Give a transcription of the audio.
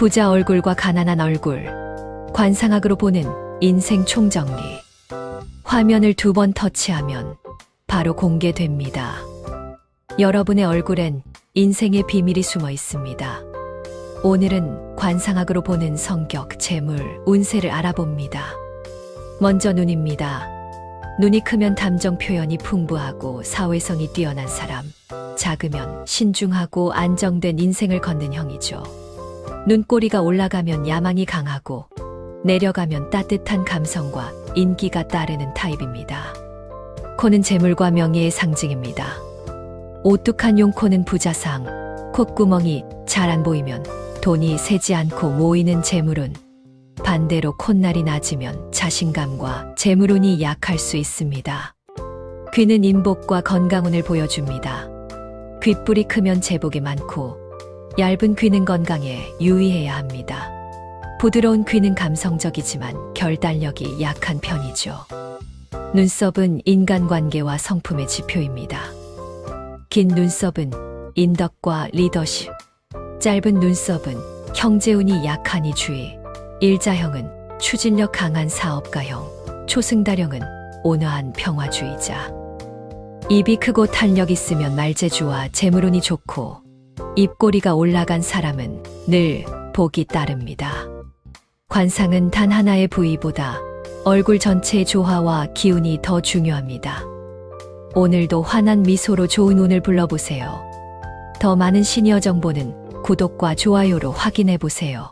부자 얼굴과 가난한 얼굴. 관상학으로 보는 인생 총정리. 화면을 두 번 터치하면 바로 공개됩니다. 여러분의 얼굴엔 인생의 비밀이 숨어 있습니다. 오늘은 관상학으로 보는 성격, 재물, 운세를 알아봅니다. 먼저 눈입니다. 눈이 크면 감정 표현이 풍부하고 사회성이 뛰어난 사람, 작으면 신중하고 안정된 인생을 걷는 형이죠. 눈꼬리가 올라가면 야망이 강하고 내려가면 따뜻한 감성과 인기가 따르는 타입입니다. 코는 재물과 명예의 상징입니다. 오뚝한 용코는 부자상, 콧구멍이 잘 안 보이면 돈이 새지 않고 모이는 재물운, 반대로 콧날이 낮으면 자신감과 재물운이 약할 수 있습니다. 귀는 인복과 건강운을 보여줍니다. 귓불이 크면 제복이 많고 얇은 귀는 건강에 유의해야 합니다. 부드러운 귀는 감성적이지만 결단력이 약한 편이죠. 눈썹은 인간관계와 성품의 지표입니다. 긴 눈썹은 인덕과 리더십, 짧은 눈썹은 형제운이 약하니 주의, 일자형은 추진력 강한 사업가형, 초승달형은 온화한 평화주의자. 입이 크고 탄력 있으면 말재주와 재물운이 좋고 입꼬리가 올라간 사람은 늘 복이 따릅니다. 관상은 단 하나의 부위보다 얼굴 전체의 조화와 기운이 더 중요합니다. 오늘도 환한 미소로 좋은 운을 불러보세요. 더 많은 시니어 정보는 구독과 좋아요로 확인해 보세요.